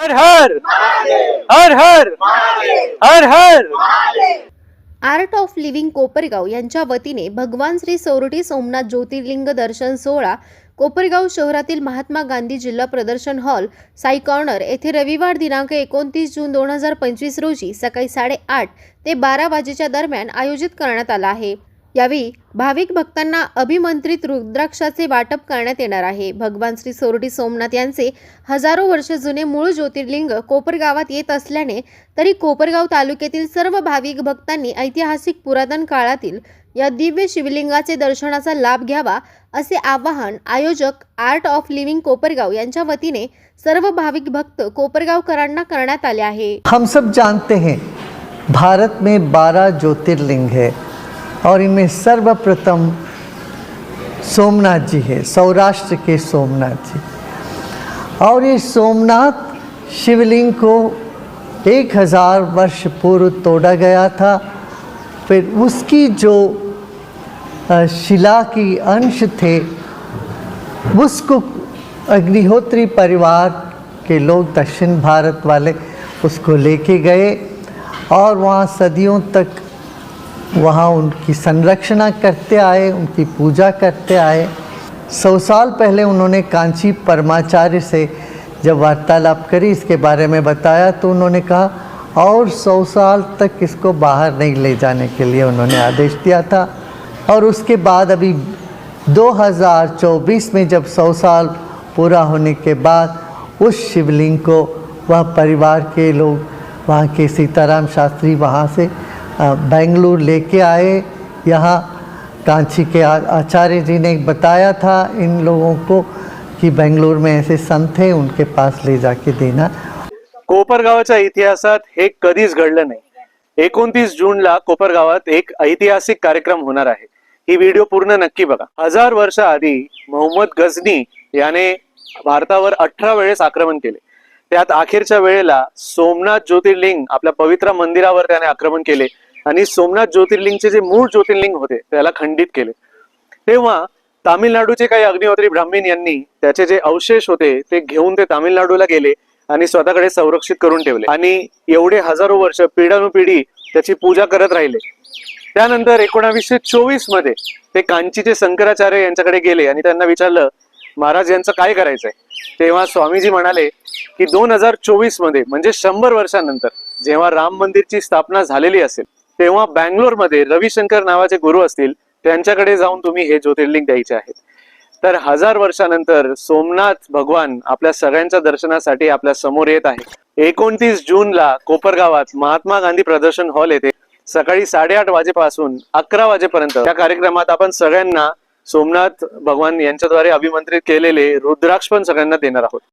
हर हर हर हर हर हर आर्ट ऑफ लिव्हिंग कोपरगाव यांच्या वतीने भगवान श्री सोरटी सोमनाथ ज्योतिर्लिंग दर्शन सोहळा कोपरगाव शहरातील महात्मा गांधी जिल्हा प्रदर्शन हॉल साई कॉर्नर येथे रविवार दिनांक एकोणतीस जून दोन हजार पंचवीस रोजी सकाळी साडेआठ ते बारा वाजेच्या दरम्यान आयोजित करण्यात आला आहे. यावेळी भाविक भक्तांना अभिमंत्रित रुद्राक्षाचे वाटप करण्यात येणार आहे. भगवान श्री सोरडी सोमनाथ यांचे हजारो वर्ष जुने मूळ ज्योतिर्लिंग कोपरगावात येत असल्याने तरी कोपरगाव तालुक्यातील सर्व भाविक भक्तांनी ऐतिहासिक पुरातन काळातील या दिव्य शिवलिंगाचे दर्शनाचा लाभ घ्यावा असे आवाहन आयोजक आर्ट ऑफ लिव्हिंग कोपरगाव यांच्या वतीने सर्व भाविक भक्त कोपरगावकरांना करण्यात आले आहे. हम सब जानते हैं भारत में बारह ज्योतिर्लिंग है। और इनमें सर्वप्रथम सोमनाथ जी है, सौराष्ट्र के सोमनाथ जी। और ये सोमनाथ शिवलिंग को एक हज़ार वर्ष पूर्व तोड़ा गया था। फिर उसकी जो शिला की अंश थे, उसको अग्निहोत्री परिवार के लोग दक्षिण भारत वाले उसको लेके गए और वहाँ सदियों तक वहाँ उनकी संरक्षणा करते आए, उनकी पूजा करते आए। सौ साल पहले उन्होंने कांची परमाचार्य से जब वार्तालाप करी, इसके बारे में बताया तो उन्होंने कहा, और सौ साल तक इसको बाहर नहीं ले जाने के लिए उन्होंने आदेश दिया था। और उसके बाद अभी 2024 में जब सौ साल पूरा होने के बाद उस शिवलिंग को वह परिवार के लोग, वहाँ के सीताराम शास्त्री वहाँ से बेंगलुरु लेके आए। यहाँ कांची के आचार्य जी ने बताया था इन लोगों को कि बेंगलुरु में ऐसे संत थे उनके पास ले जाके देना। कोपरगावाच्या इतिहासात हे कधीच घडलं नाही. एकोणतीस जूनला कोपरगावात एक ऐतिहासिक कार्यक्रम होणार आहे. ही व्हिडिओ पूर्ण नक्की बघा. हजार वर्ष आधी मोहम्मद गझनी याने भारतावर अठरा वेळेस आक्रमण केले. त्यात अखेरच्या वेळेला सोमनाथ ज्योतिर्लिंग आपल्या पवित्र मंदिरावर त्याने आक्रमण केले आणि सोमनाथ ज्योतिर्लिंगचे जे मूळ ज्योतिर्लिंग होते त्याला खंडित केले. तेव्हा तामिळनाडूचे काही अग्निहोत्री ब्राह्मीण यांनी त्याचे जे अवशेष होते ते घेऊन ते तामिळनाडूला गेले आणि स्वतःकडे संरक्षित करून ठेवले. आणि एवढे हजारो वर्ष पिढ्यानुपिढी त्याची पूजा करत राहिले. त्यानंतर एकोणावीसशे चोवीसमध्ये ते कांचीचे शंकराचार्य यांच्याकडे गेले आणि त्यांना विचारलं महाराज यांचं काय करायचंय? तेव्हा स्वामीजी म्हणाले की दोन हजार चोवीसमध्ये म्हणजे शंभर वर्षानंतर जेव्हा राम मंदिरची स्थापना झालेली असेल तेव्हा बँगलोरमध्ये रविशंकर नावाचे गुरु असतील त्यांच्याकडे जाऊन तुम्ही हे ज्योतिर्लिंग द्यायचे आहेत. तर हजार वर्षानंतर सोमनाथ भगवान आपल्या सगळ्यांच्या दर्शनासाठी आपल्यासमोर येत आहे एकोणतीस जूनला कोपरगावात महात्मा गांधी प्रदर्शन हॉल येथे सकाळी साडेआठ वाजेपासून अकरा वाजेपर्यंत या कार्यक्रमात आपण सगळ्यांना सोमनाथ भगवान यांच्याद्वारे अभिमंत्रित केलेले रुद्राक्ष पण सगळ्यांना देणार आहोत.